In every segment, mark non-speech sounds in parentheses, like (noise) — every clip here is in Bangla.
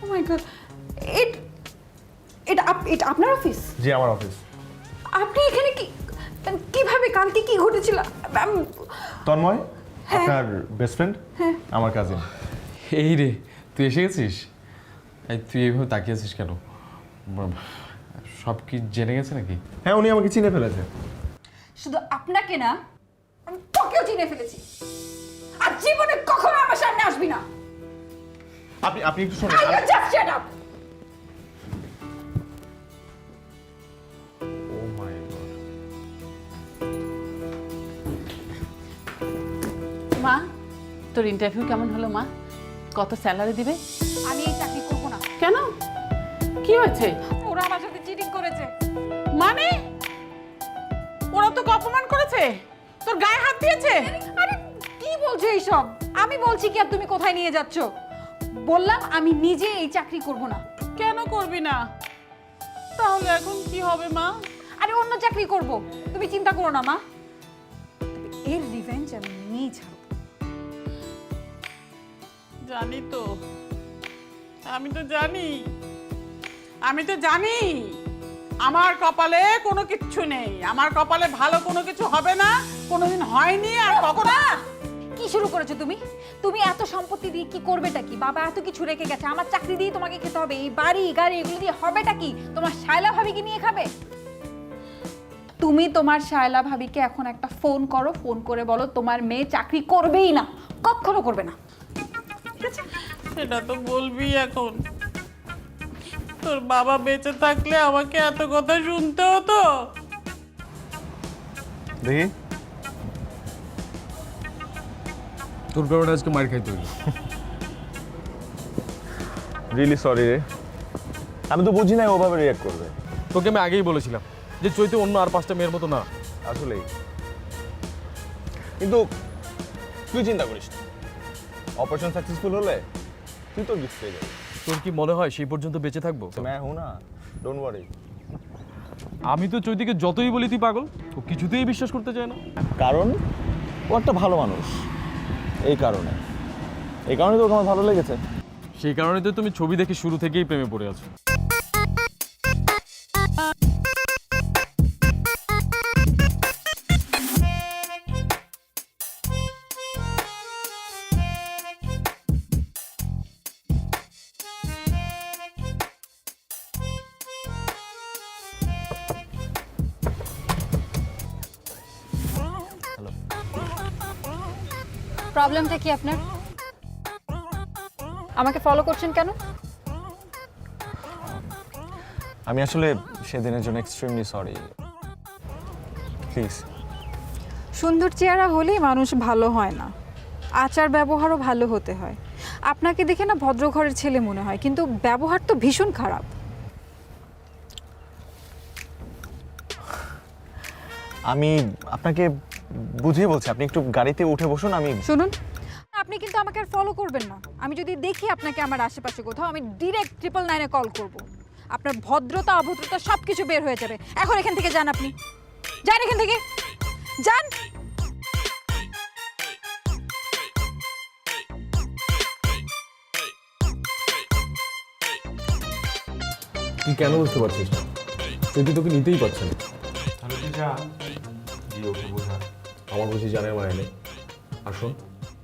ও মাই গড এটা আপ- এটা আপনার অফিস জি আমার অফিস আপনি এখানে কি কীভাবে কালকে কি ঘটেছিল? তন্ময় আপনার বেস্ট ফ্রেন্ড আমার কাজিন এই রে তুই এসে গেছিস? এই তুই এইভাবে তাকিয়ে আছিস কেন? ব- সব কি জেনে গেছে নাকি? হ্যাঁ উনি আমাকে চিনে ফেলেছে। শুধু আপনাকে না আমি তোকেও চিনে ফেলেছি। আর জীবনে কখনো আমার সামনে আসবি না। আপনি আপনি একটু শুনুন shut ও মাই গড মা তোর ইন্টারভিউ কেমন হলো মা? কত স্যালারি দিবে? আমি এই চাকরি করব না। কেন? কি হয়েছে? ওরা আমার সাথে চিটিং করেছে। মানে? ওরা তোকে অপমান করেছে? তোর গায়ে হাত দিয়েছে? আরে কি বলছো এইসব? আমি বলছি কি আর তুমি কোথায় নিয়ে যাচ্ছ? বললাম আমি নিজে এই চাকরি করব না। কেন করবি না? তাহলে এখন কি হবে মা? আরে অন্য চাকরি করব। তুমি চিন্তা করো না মা। তবে এর রিভেঞ্জ আমি নিয়েই ছাড়ব। জানি তো। আমি তো জানি। আমি তো জানি। আমার কপালে কোনো কিচ্ছু নেই। আমার কপালে ভালো কোনো কিছু হবে না। কোনোদিন হয়নি আর কখনো। কি শুরু করেছ তুমি? তুমি এত সম্পত্তি দিয়ে কি করবেটা কি? বাবা এত কিছু রেখে গেছে আমার চাকরি দিয়ে তোমাকে খেতে হবে। এই বাড়ি গাড়ি এগুলো দিয়ে হবেটা কি? তোমার শায়লা ভাবিকে নিয়ে খাবে? তুমি তোমার শায়লা ভাবিকে এখন একটা ফোন করো ফোন করে বলো তোমার মেয়ে চাকরি করবেই না কখনো করবে না। সেটা তো বলবি এখন। তোর বাবা বেঁচে থাকলে আমাকে এত কথা শুনতে হতো দেখি। তোর কারণে আজকে মার খাইতে হইল। রিয়েলি সরি রে। আমি তো বুঝি নাই ওভাবে রিয়াক্ট করবে। তোকে আমি আগেই বলেছিলাম যে চৈতে অন্য আর পাঁচটা মেয়ের মতো না। আসলেই। কিন্তু তুই চিন্তা করিস অপারেশন সাকসেসফুল হলে তুই তোর গিফট পেয়ে যাবি। তোর কি মনে হয় সেই পর্যন্ত বেঁচে থাকব? ম্যাঁ হো না ডোন্ট ওয়ারি আমি তো চৈতিকে যতই বলি তুই পাগল ও কিছুতেই বিশ্বাস করতে চায় না। কারণ ও একটা ভালো মানুষ। এই কারণে। এই কারণে তো তোমার ভালো লেগেছে। সেই কারণে তো তুমি ছবি দেখে শুরু থেকেই প্রেমে পড়ে আছো। প্রবলেমটা কি আপনার? আমাকে ফলো করছেন কেন? আমি আসলে সেদিনের জন্য এক্সট্রিমলি সরি প্লিজ সুন্দর চেহারা হলেই মানুষ ভালো হয় না। আচার ব্যবহারও ভালো হতে হয়। আপনাকে দেখে না ভদ্র ঘরের ছেলে মনে হয় কিন্তু ব্যবহার তো ভীষণ খারাপ। আমি আপনাকে বুঝিয়ে বলছি আপনি একটু গাড়িতে উঠে বসুন আমি শুনুন আপনি কিন্তু আমাকে আর ফলো করবেন না। আমি যদি দেখি আপনাকে আমার আশেপাশে কোথাও আমি ডিরেক্ট ট্রিপল নাইনে কল করব। আপনার ভদ্রতা অভদ্রতা সব কিছু বের হয়ে যাবে। এখন এখান থেকে যান আপনি। যান এখান থেকে। যান। তুই কেন বুঝতে পারছিস না? চৈতি তোকে নিতেই পারছে না। তাহলে তুই যা। জি ওকে বোঝা। আমার বুঝি জানের মানে নেই। আর শোন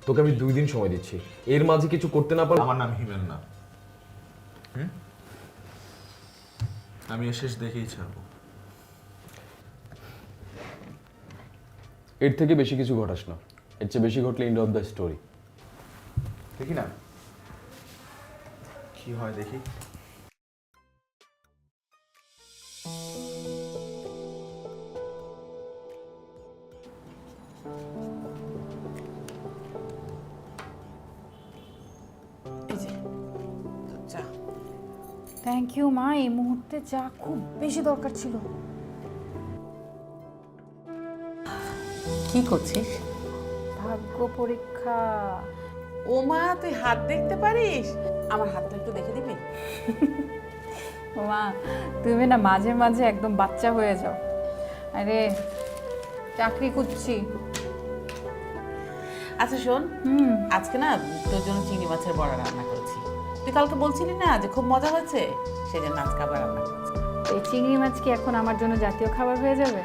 তোকে আমি দুই দিন সময় দিচ্ছি। এর মাঝে কিছু করতে না পারলে আমার নাম হিমেল না আমি শেষ দেখেই ছাড়বো। এর থেকে বেশি কিছু ঘটাস না। এর চেয়ে বেশি ঘটলে এন্ড অফ দ্য স্টোরি দেখি না। কি হয় দেখি। মুহূর্তে যা খুব বেশি দরকার ছিল। কি করছিস? ভাগ্য পরীক্ষা। ও মা তুই হাত দেখতে পারিস? আমার হাতটা একটু দেখে দিবি? (laughs) মা তুমি না মাঝে মাঝে একদম বাচ্চা হয়ে যাও। আরে চাকরি করছি আচ্ছা শোন। আজকে না তোর জন্য চিংড়ি মাছের বড়া রান্না করেছি। তুই কালকে বলছিলি না যে খুব মজা হয়েছে? সেই জন্য আজকে আবার রান্না এই চিংড়ি মাছ কি এখন আমার জন্য জাতীয় খাবার হয়ে যাবে?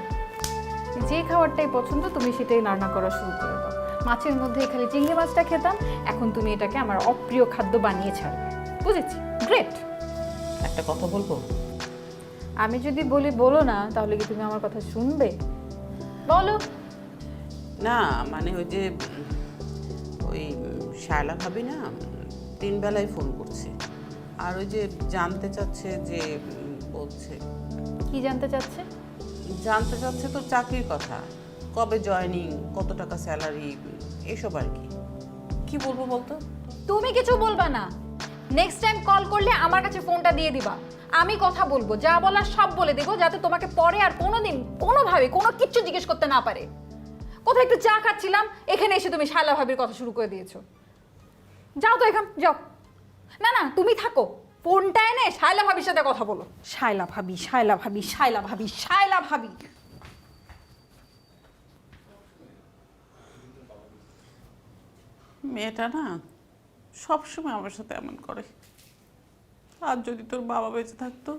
যে খাবারটাই পছন্দ তুমি সেটাই রান্না করা শুরু করে দাও। মাছের মধ্যে খালি চিংড়ি মাছটা খেতাম এখন তুমি এটাকে আমার অপ্রিয় খাদ্য বানিয়ে ছাড়বে। বুঝেছি? গ্রেট একটা কথা বলব? আমি যদি বলি বলো না তাহলে কি তুমি আমার কথা শুনবে? বলো। না মানে ওই যে ওই শায়লা ভাবি না তিন বেলায় ফোন করছে। আর ওই যে জানতে চাচ্ছে যে বলছে। কি জানতে চাচ্ছে? জানতে চাচ্ছে তোর চাকরির কথা। কবে জয়েনিং কত টাকা স্যালারি এসব আর কি। কি বলব বলতো? তুমি কিছু বলবা না। নেক্সট টাইম কল করলে আমার কাছে ফোনটা দিয়ে দিবা। আমি কথা বলব যা বলার সব বলে দেবো যাতে তোমাকে পরে আর কোনোদিন কোনোভাবে কোনো কিচ্ছু জিজ্ঞেস করতে না পারে। কোথাও একটু চা খাচ্ছিলাম এখানে এসে তুমি শালা ভাবির কথা শুরু করে দিয়েছ। যাও তো এখান যাও। না না, তুমি থাকো। ফোনটা এনে শায়লা ভাবির সাথে কথা বলো। শায়লা ভাবি শায়লা ভাবি শায়লা ভাবি শায়লা ভাবি। মেয়েটা না সবসময় আমার সাথে এমন করে। আর যদি তোর বাবা বেঁচে থাকতো?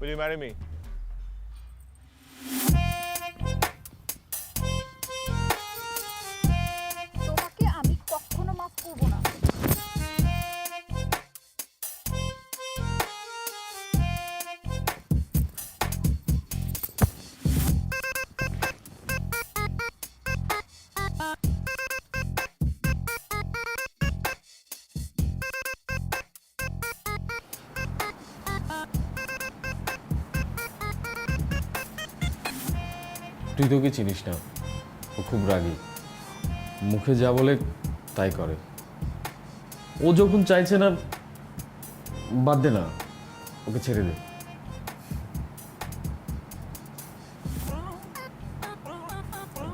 Will you marry me? তুই চিনিস না? ও খুব রাগী। মুখে যা বলে তাই করে। ও যখন চাইছে না, বাদ দে না। ওকে ছেড়ে দে।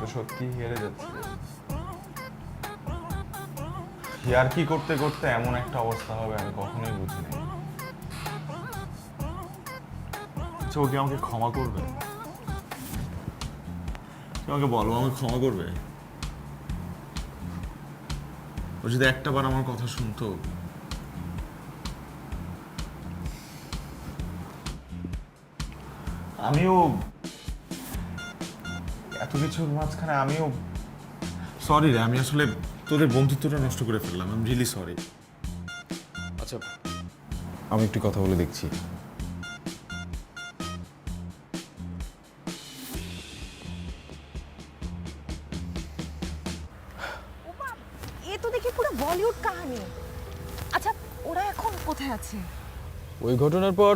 তো সত্যি হেরে যাচ্ছি। আর কি করতে করতে এমন একটা অবস্থা হবে আমি কখনোই বুঝিনি। আচ্ছা ও কি আমাকে ক্ষমা করবে? আমাকে বলো, আমাকে ক্ষমা করবে? ও যদি একটা বার আমার কথা শুনতো। আমিও এত কিছুর মাঝখানে আমিও সরি রে, আমি আসলে তোদের বন্ধুত্বটা নষ্ট করে ফেললাম। আমি রিয়েলি সরি আচ্ছা আমি একটু কথা বলে দেখছি। কাহিনী আচ্ছা ওরা এখন কোথায় আছে? ওই ঘটনার পর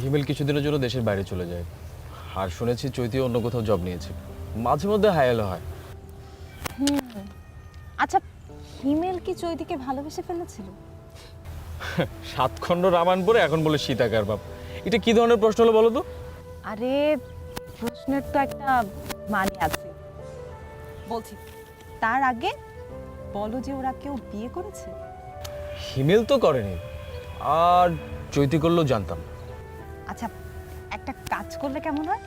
হিমেল কিছুদিনের জন্য দেশের বাইরে চলে যায়। আর শুনেছি চৈতি অন্য কোথাও জব নিয়েছে। মাঝে মধ্যে হায়ালো হয়। আচ্ছা হিমেল কি চৈতিকে ভালোবেসে ফেলেছিল? (laughs) সাতখণ্ড রামায়ণ পরে এখন বলে সীতাকার বাপ। এটা কি ধরনের প্রশ্ন হলো বলো তো? আরে প্রশ্নের তো একটা মানে আছে। বলছি তার আগে বলো যে ওরা কেউ বিয়ে করেছে? হিমেল তো করেনি। আর চৈতি করলেও জানতাম। আচ্ছা একটা কাজ করলে কেমন হয়?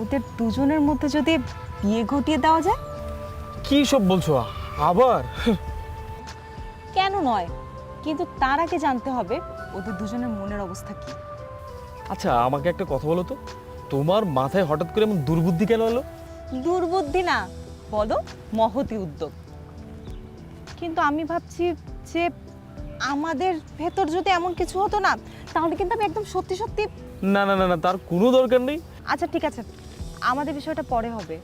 ওদের দুজনের মধ্যে যদি বিয়ে ঘটিয়ে দেওয়া যায়? কি সব বলছো? আবার? কেন নয়? কিন্তু তার আগে জানতে হবে ওদের দুজনের মনের অবস্থা কি। আচ্ছা আমাকে একটা কথা বলো তো? তোমার মাথায় হঠাৎ করে এমন দুর্বুদ্ধি কেন হলো দুর্বুদ্ধি না বলো মহতি উদ্যোগ। কিন্তু আমি ভাবছি যে আমাদের ভেতর যদি এমন কিছু হতো না তাহলে কিন্তু আমি একদম সত্যি সত্যি না না না না তার কোনো দরকার নেই। আচ্ছা ঠিক আছে। আমাদের বিষয়টা পরে হবে।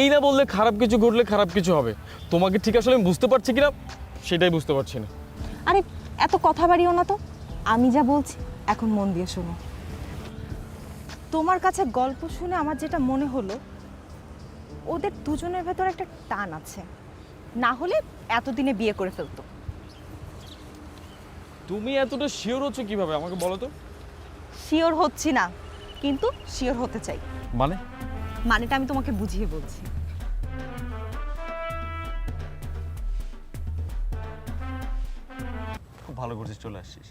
এই না বললে খারাপ কিছু ঘটলে খারাপ কিছু হবে। তোমাকে ঠিক আসলে আমি বুঝতে পারছি কিনা সেটাই বুঝতে পারছি না। আরে এত কথা বাড়িও না তো। আমি যা বলছি এখন মন দিয়ে শোনো। তোমার কাছে গল্প শুনে আমার যেটা মনে হলো ওদের দুজনের ভেতর একটা টান আছে। না হলে এতদিনে বিয়ে করে ফেলতো। তুমি এতটা শিওর হচ্ছে কীভাবে? আমাকে বলো তো। শিওর হচ্ছি না কিন্তু শিওর হতে চাই। মানে? মানেটা আমি তোমাকে বুঝিয়ে বলছি। খুব ভালো করছিস চলে আসছিস।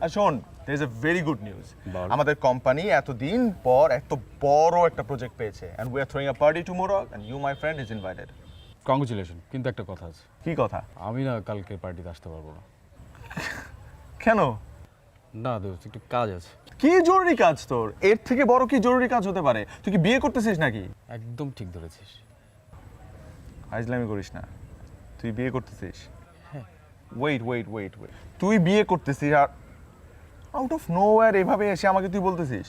আর শোন there is a very good news আমাদের কোম্পানি এতদিন পর এত বড় একটা প্রজেক্ট পেয়েছে and we are throwing a party tomorrow and you my friend is invited congratulation কিন্তু একটা কথা আছে। কি কথা? আমি না কালকে পার্টিতে আসতে পারব না। কেন? না দোস্ত একটু কাজ আছে। কি জরুরি কাজ তোর? এর থেকে বড় কি জরুরি কাজ হতে পারে? তুই কি বিয়ে করতেছিস নাকি? একদম ঠিক ধরেছিস। আইজলামি করিস না। তুই বিয়ে করতেছিস? ওয়েট ওয়েট ওয়েট ওয়েট তুই বিয়ে করতেছিস আর আউট অফ নো এভাবে এসে আমাকে তুই বলতেছিস?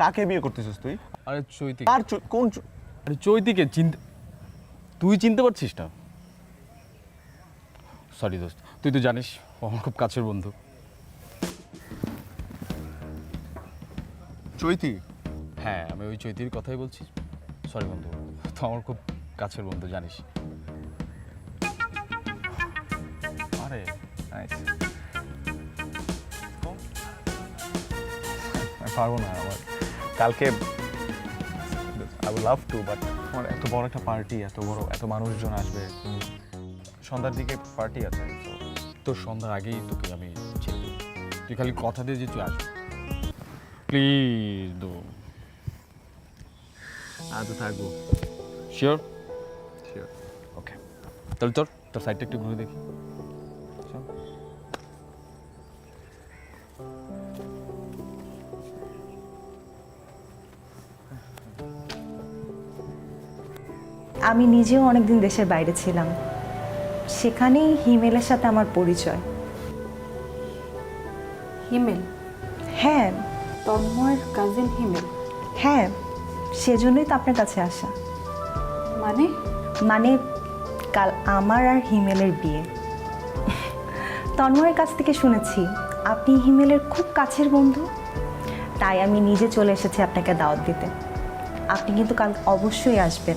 কাকে বিয়ে করতেছিস তুই? আরে চৈতিক। আর কোন আরে চৈতিকে চিনতে তুই চিনতে পারছিস না? সরি দোস্ত তুই তো জানিস ও আমার খুব কাছের বন্ধু। চৈতি? হ্যাঁ আমি ওই চৈতির কথাই বলছি। সরি বন্ধু তো আমার খুব কাছের বন্ধু জানিস। আরে নাইস পারব না আমার কালকে I would love to but আমার এত বড় একটা পার্টি এত বড় এত মানুষজন আসবে সন্ধ্যার দিকে পার্টি আছে তো তোর সন্ধ্যার আগেই তোকে আমি ছেড়ে তুই খালি কথা দিয়ে যে তুই আসবি। প্লিজ দো আজ থাকব। শিওর শিওর ওকে তাহলে তোর তোর সাইডটা একটু ঘুরে দেখি। আমি নিজেও অনেকদিন দেশের বাইরে ছিলাম। সেখানেই হিমেলের সাথে আমার পরিচয়। হিমেল? হ্যাঁ। তন্ময়ের কাজিন হিমেল। হ্যাঁ সেজন্যই তো আপনার কাছে আসা। মানে? মানে কাল আমার আর হিমেলের বিয়ে। তন্ময়ের কাছ থেকে শুনেছি আপনি হিমেলের খুব কাছের বন্ধু। তাই আমি নিজে চলে এসেছি আপনাকে দাওয়াত দিতে। আপনি কিন্তু কাল অবশ্যই আসবেন।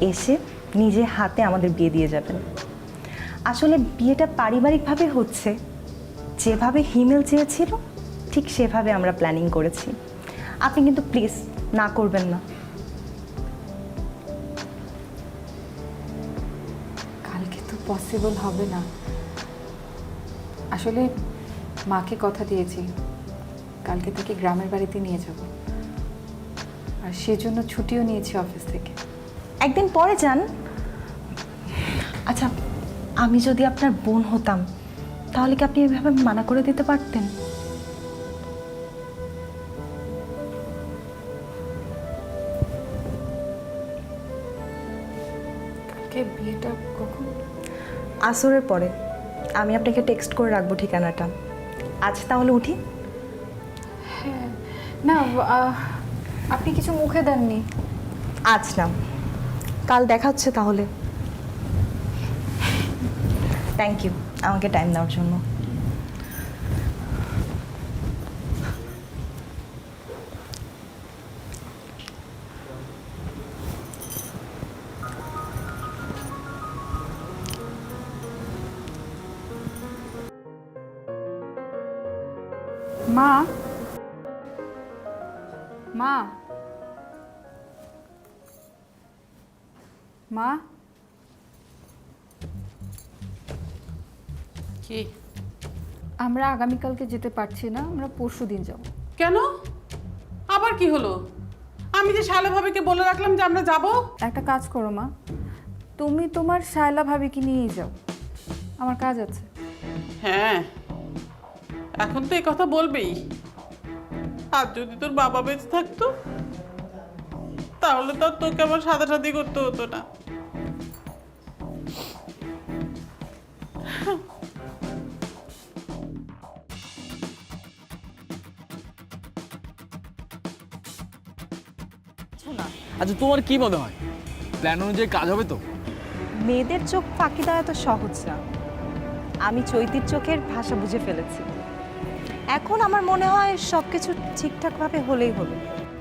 এসে নিজে হাতে আমাদের বিয়ে দিয়ে যাবেন। আসলে বিয়েটা পারিবারিকভাবে হচ্ছে। যেভাবে হিমেল চেয়েছিল, ঠিক সেভাবে আমরা প্ল্যানিং করেছি। আপনি কিন্তু প্লিজ না করবেন না। কালকে তো পসিবল হবে না। আসলে মাকে কথা দিয়েছি। কালকে থেকে গ্রামের বাড়িতে নিয়ে যাব। আর সেজন্য ছুটিও নিয়েছি অফিস থেকে। একদিন পরে যান। আচ্ছা আমি যদি আপনার বোন হতাম তাহলে কি আপনি এভাবে মানা করে দিতে পারতেন? কালকে বিয়েটা কখন? আসরের পরে। আমি আপনাকে টেক্সট করে রাখব ঠিকানাটা। আজ তাহলে উঠি? হ্যাঁ। না আপনি কিছু মুখে দেননি। আজ না। কাল দেখা হচ্ছে তাহলে। থ্যাংক ইউ আমাকে টাইম দেওয়ার জন্য। মা কি? আমরা আগামীকালকে যেতে পারছি না আমরা পরশু দিন যাব। কেন? আবার কি হলো? আমি যে শালে ভাবিকে বলে রাখলাম যে আমরা যাব? একটা কাজ করো মা। তুমি তোমার শায়লা ভাবিকে নিয়েই যাও। আমার কাজ আছে। হ্যাঁ। এখন তো এই কথা বলবেই। আর যদি তোর বাবা বেঁচে থাকতো তাহলে তো তোকে আমার সাদাসাদি করতে হতো না। তোমার কি মনে হয়? প্ল্যান অনুযায়ী কাজ হবে তো? মেয়েদের চোখ ফাঁকি দেওয়া তো সহজ না। আমি চৈতির চোখের ভাষা বুঝে ফেলেছি। এখন আমার মনে হয় সব কিছু ঠিকঠাকভাবে হলেই হলো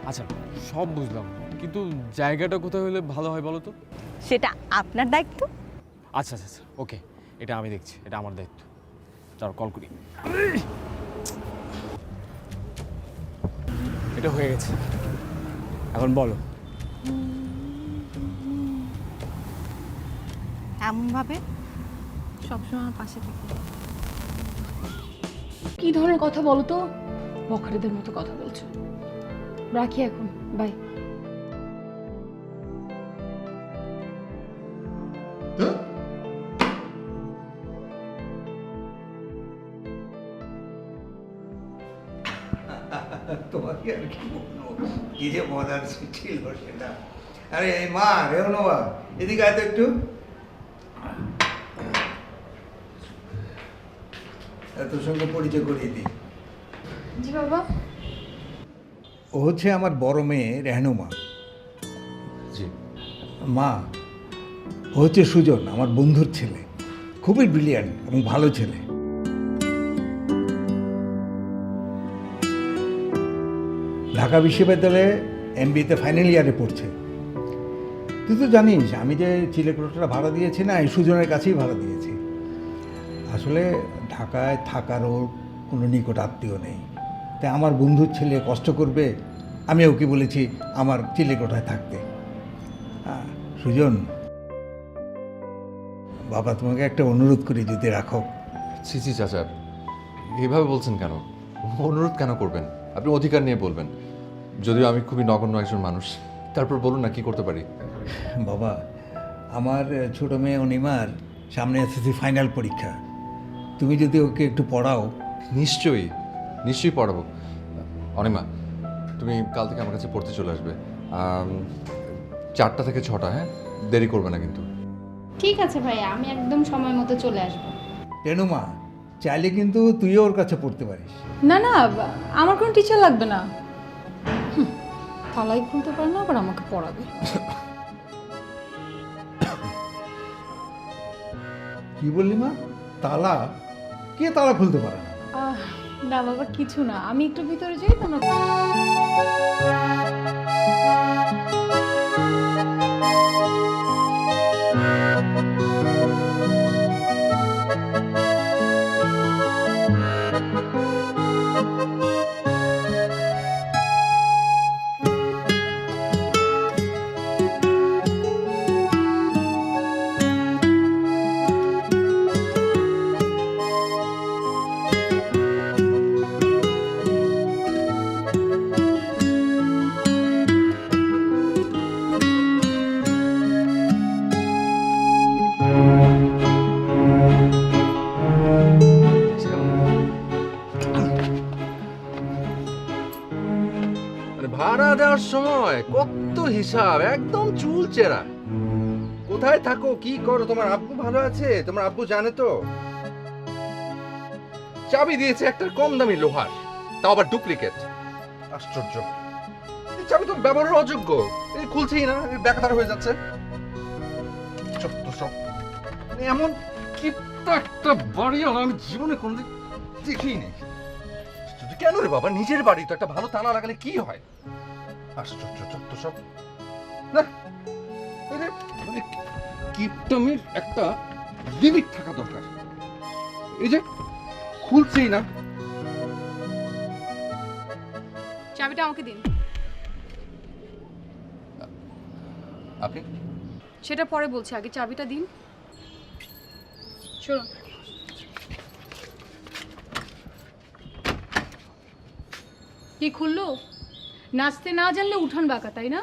আচ্ছা সব বুঝলাম। কিন্তু জায়গাটা কোথায় হলে ভালো হয় বলো তো? সেটা আপনার দায়িত্ব। আচ্ছা আচ্ছা আচ্ছা ওকে। এটা আমি দেখছি এটা আমার দায়িত্ব। চল কল করি। এটা হয়ে গেছে। এখন বলো। এমনভাবে? সবসময় আমার পাশে থাকে। কি ধরনের কথা বলো তো? বখারিদের মতো কথা বলছো। রাখি এখন। বাই তোমাকে আর কি বলব? কি যে মজার ছিল সেটা। আরে এই মা রেও নোয়া এদিকে আয় তো একটু। এত সঙ্গে পরিচয় করিয়ে দিই। জি বাবা। ও হচ্ছে আমার বড় মেয়ে রেহনুমা জি। মা ও হচ্ছে সুজন আমার বন্ধুর ছেলে। খুবই ব্রিলিয়ান্ট এবং ভালো ছেলে। ঢাকা বিশ্ববিদ্যালয়ে এমবিতে ফাইনাল ইয়ারে পড়ছে। তুই তো জানিস, আমি যে চিলেকোঠাটা ভাড়া দিয়েছি না, এই সুজনের কাছেই ভাড়া দিয়েছি। আসলে ঢাকায় থাকারও কোনো নিকট আত্মীয় নেই। তাই আমার বন্ধুর ছেলে কষ্ট করবে আমি ওকে বলেছি, আমার চিলেকোঠায় থাকতে। সুজন, বাবা তোমাকে একটা অনুরোধ করি যদি রাখো। ছি ছি, চাচা এইভাবে বলছেন কেন? অনুরোধ কেন করবেন? আপনি অধিকার নিয়ে বলবেন। যদিও আমি খুবই নগণ্য একজন মানুষ। তারপর বলুন না কি করতে পারি? বাবা আমার ছোট মেয়ে অনিমার সামনে এসেছি ফাইনাল পরীক্ষা। তুমি যদি ওকে একটু পড়াও। নিশ্চয়ই নিশ্চয়ই পড়াবো। অনিমা তুমি কাল থেকে আমার কাছে পড়তে চলে আসবে। চারটা থেকে ছটা হ্যাঁ? দেরি করবে না কিন্তু। ঠিক আছে ভাইয়া আমি একদম সময় মতো চলে আসব। রেণুমা চাইলে কিন্তু তুইও ওর কাছে পড়তে পারিস। না না আমার কোনো টিচার লাগবে না। তালাই খুলতে পারে না আবার আমাকে পড়াবে। কি বললি মা? তালা? কে তালা খুলতে পারে না? আহ, না বাবা কিছু না। আমি একটু ভিতরে যাই তোমরা ভাড়া দেওয়ার সময় কত হিসাব, একদম চুল চেরা। কোথায় থাকো, কি করো, তোমার আব্বু ভালো আছে? তোমার আব্বু জানে তো। চাবি দিয়েছে একটা কম দামি লোহার, তাও আবার ডুপ্লিকেট। আশ্চর্য। চাবি তো ব্যবহারের অযোগ্য। এই খুলছেই না বেকার হয়ে যাচ্ছে। মানে এমন কিপটা একটা বাড়ি আমি জীবনে কোনদিন দেখিনি। কেন রে বাবা? নিজের বাড়ি তো একটা ভালো তালা লাগালে কি হয়? আশ্চর্য চত্ব সব। না মানে একটা লিমিট থাকা দরকার। এই যে খুলছেই না। চাবিটা আমাকে দিন। আপনি? সেটা পরে বলছি আগে চাবিটা দিন। চলুন। কি খুললো? নাচতে না জানলে উঠান বাঁকা তাই না?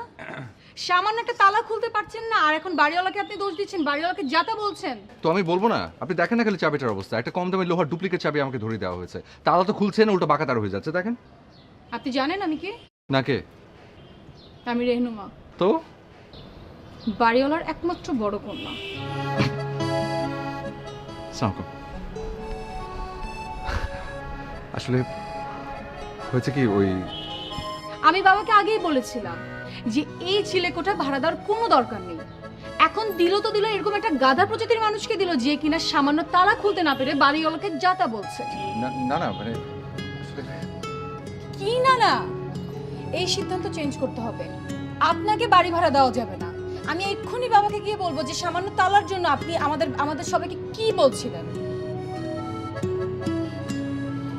সামান্য একটা তালা খুলতে পারছেন না আর এখন বাড়িওয়ালাকে আপনি দোষ দিচ্ছেন বাড়িওয়ালাকে যাতা বলছেন। তো আমি বলব না আপনি দেখেন না খালি চাবিটার অবস্থা একটা কম দামি লোহার ডুপ্লিকেট চাবি আমাকে ধরে দেওয়া হয়েছে। তালা তো খুলছে না উল্টো বাঁকা তার হয়ে যাচ্ছে দেখেন। আপনি জানেন আমি কে? না কে? আমি রেহনুমা তো? বাড়িওয়ালার একমাত্র বড় কন্যা। সালামালাইকুম আসলে হয়েছে কি ওই আমি বাবাকে আগেই বলেছিলাম যে এই ছেলে কোঠা ভাড়া দেওয়ার কোনো দরকার নেই। এখন দিল তো দিল এরকম একটা গাধা প্রজাতির মানুষকে দিল যে কিনা সামান্য তালা খুলতে না পেরে বাড়িওয়ালাকে যাতা বলছে। না না মানে কি না না? এই সিদ্ধান্ত চেঞ্জ করতে হবে। আপনাকে বাড়ি ভাড়া দেওয়া যাবে না। আমি এক্ষুনি বাবাকে গিয়ে বলব যে সামান্য তালার জন্য আপনি আমাদের আমাদের সবাইকে কি বলছিলেন?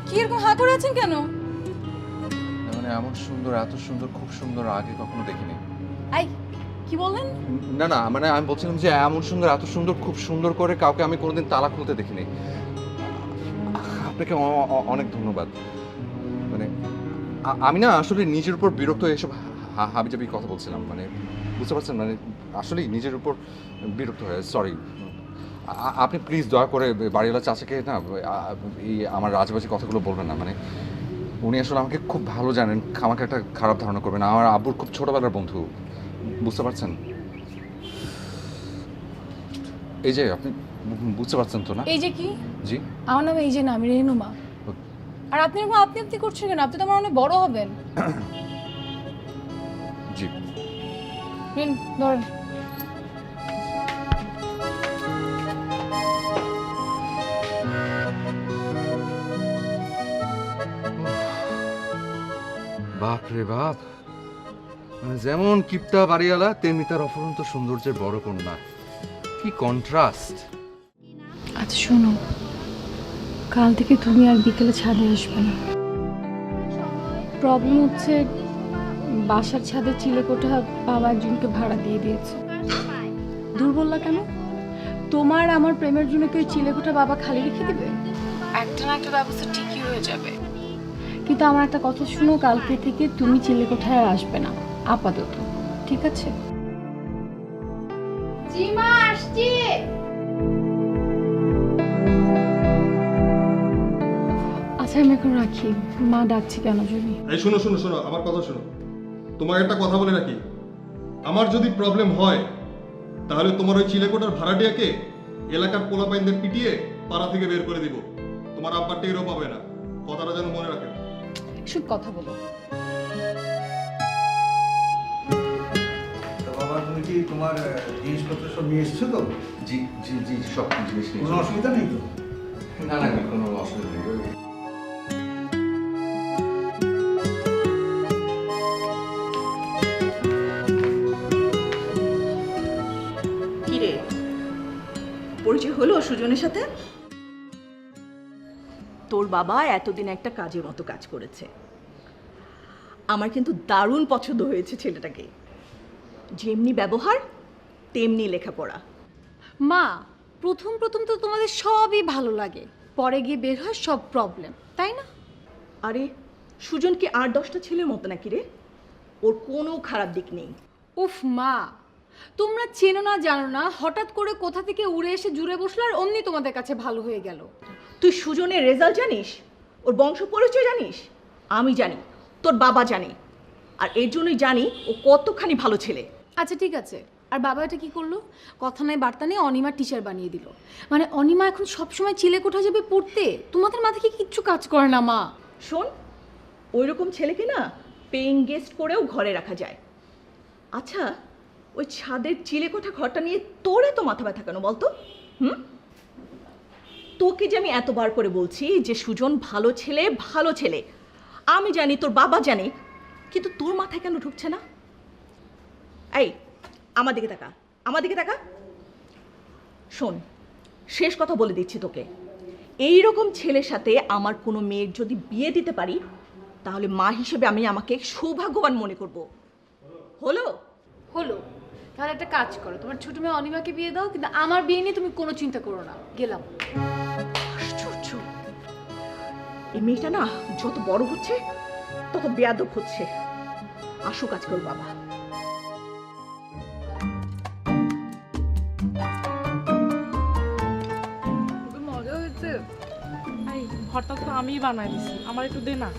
কি এরকম হা করে আছেন কেন? এমন সুন্দর এত সুন্দর খুব সুন্দর আগে কখনো দেখিনি। আই কি বললেন? না না মানে আমি বলছিলাম যে এমন সুন্দর এত সুন্দর খুব সুন্দর করে কাউকে আমি কোনোদিন তালা খুলতে দেখিনি। আপনাকে অনেক ধন্যবাদ। মানে আমি না আসলে নিজের উপর বিরক্ত হয়ে এসব হাবিজাবি কথা বলছিলাম মানে বুঝতে পারছেন? মানে আসলেই নিজের উপর বিরক্ত হয়ে সরি আপনি প্লিজ দয়া করে বাড়িওয়ালা চাচাকে না এই আমার রাজবাজি কথাগুলো বলবেন না মানে উনি আসলে আমাকে খুব ভালো জানেন আমাকে একটা খারাপ ধারণা করবেন। আমার আব্বুর খুব ছোটবেলার বন্ধু বুঝতে পারছেন? এই যে আপনি বুঝতে পারছেন তো না? এই যে কি? জি। আমার নাম এই যে না আমি রেনুমা আর আপনি এরকম আপনি আপনি করছেন কেন? আপনি তো আমার অনেক বড় হবেন। জি। ধরেন। বাপ রে বাপ। মানে যেমন কিপটা বাড়িওয়ালা তেমনি তার অফুরন্ত সৌন্দর্যের বড় কন্যা। কি কন্ট্রাস্ট আচ্ছা শোনো। কাল থেকে তুমি আর বিকেলে ছাদে আসবে না। প্রবলেম হচ্ছে বাসার ছাদে চিলেকোঠা বাবা একজনকে ভাড়া দিয়ে দিয়েছে। দূর বললা কেন? তোমার আমার প্রেমের জন্য কেউ চিলেকোঠা বাবা খালি রেখে দেবে? একটা না একটা ব্যবস্থা ঠিকই হয়ে যাবে। কিন্তু আমার একটা কথা শুনো কালকে থেকে তুমি চিলেকোঠায় আর আসবে না। আপাতত ঠিক আছে? জিমা আসছি। আচ্ছা আমি এখন রাখি। মা ডাকছে কেন জানি? এই শোনো শোনো শোনো আমার কথা শোনো। তোমাকে একটা কথা বলে রাখি। আমার যদি প্রবলেম হয় তাহলে তোমার ওই চিলেকোটার ভাড়াটিয়াকে এলাকার পোলাপাইনদের পিটিয়ে পাড়া থেকে বের করে দিব। তোমার আব্বার টেরও পাবে না। কথাটা যেন মনে রাখে। শুধু কথা বলো। তুমি কি তোমার জিনিসপত্র সব নিয়ে এসছো তো? জি জি জি সব জিনিস নিয়ে কোনো অসুবিধা নেই তো? না না কোনো অসুবিধা নেই। পরিচয় হলো সুজনের সাথে? তোর বাবা এতদিন একটা কাজের মতো কাজ করেছে। আমার কিন্তু দারুণ পছন্দ হয়েছে ছেলেটাকে। যেমনি ব্যবহার তেমনি লেখাপড়া। মা প্রথম প্রথম তো তোমাদের সবই ভালো লাগে। পরে গিয়ে বের হয় সব প্রবলেম তাই না? আরে সুজন কি আট দশটা ছেলের মতো নাকি রে? ওর কোনো খারাপ দিক নেই। উফ মা তোমরা চেনো না জানো না হঠাৎ করে কোথা থেকে উড়ে এসে জুড়ে বসল আর অমনি তোমাদের কাছে ভালো হয়ে গেল। তুই সুজনের রেজাল্ট জানিস? ওর বংশ পরিচয় জানিস? আমি জানি তোর বাবা জানে। আর এর জন্যই জানি ও কতখানি ভালো ছেলে। আচ্ছা ঠিক আছে। আর বাবা এটা কি করল? কথা নাই বার্তা নেই অনিমা টিচার বানিয়ে দিল। মানে অনিমা এখন সবসময় চিলে কোঠা যাবে পড়তে তোমাদের মাথায় কি কিচ্ছু কাজ করে না মা? শোন ওই রকম ছেলেকে না পেইং গেস্ট করেও ঘরে রাখা যায়। আচ্ছা ওই ছাদের চিলেকোঠা ঘরটা নিয়ে তোর এত মাথা ব্যথা কেন বলতো? হুম? তোকে যে আমি এতবার করে বলছি যে সুজন ভালো ছেলে ভালো ছেলে। আমি জানি তোর বাবা জানে, কিন্তু তোর মাথায় কেন ঢুকছে না? এই, আমার দিকে তাকা, আমার দিকে তাকা। শোন, শেষ কথা বলে দিচ্ছি তোকে। এই রকম ছেলের সাথে আমার কোনো মেয়ের যদি বিয়ে দিতে পারি, তাহলে মা হিসেবে আমি আমাকে সৌভাগ্যবান মনে করব। হলো? হলো। তাহলে একটা কাজ করো তোমার ছোট মেয়ে অনিমাকে বিয়ে দাও কিন্তু আমার বিয়ে নিয়ে তুমি কোনো চিন্তা করো না গেলাম। আশ্চর্য। এই মেয়েটা না যত বড় হচ্ছে তত বেয়াদব হচ্ছে। আসো কাজ করো বাবা। মজা হয়েছে। এই ভর্তা তো আমিই বানাই দিছি আমার একটু দে না।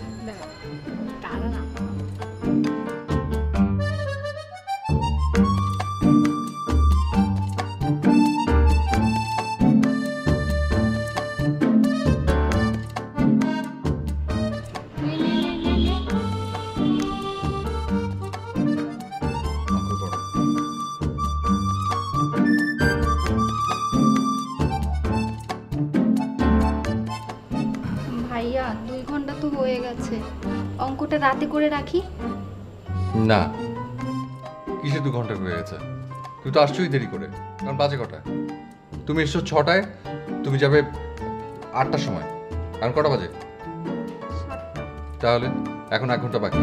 তারা না। রাতে করে রাখি? না। কিসে দু ঘণ্টা হয়ে গেছে? তুই তো আসছোই দেরি করে। কারণ বাজে কটা তুমি এসছো ছটায় তুমি যাবে আটটার সময়। কারণ কটা বাজে? তাহলে এখন এক ঘণ্টা বাকি।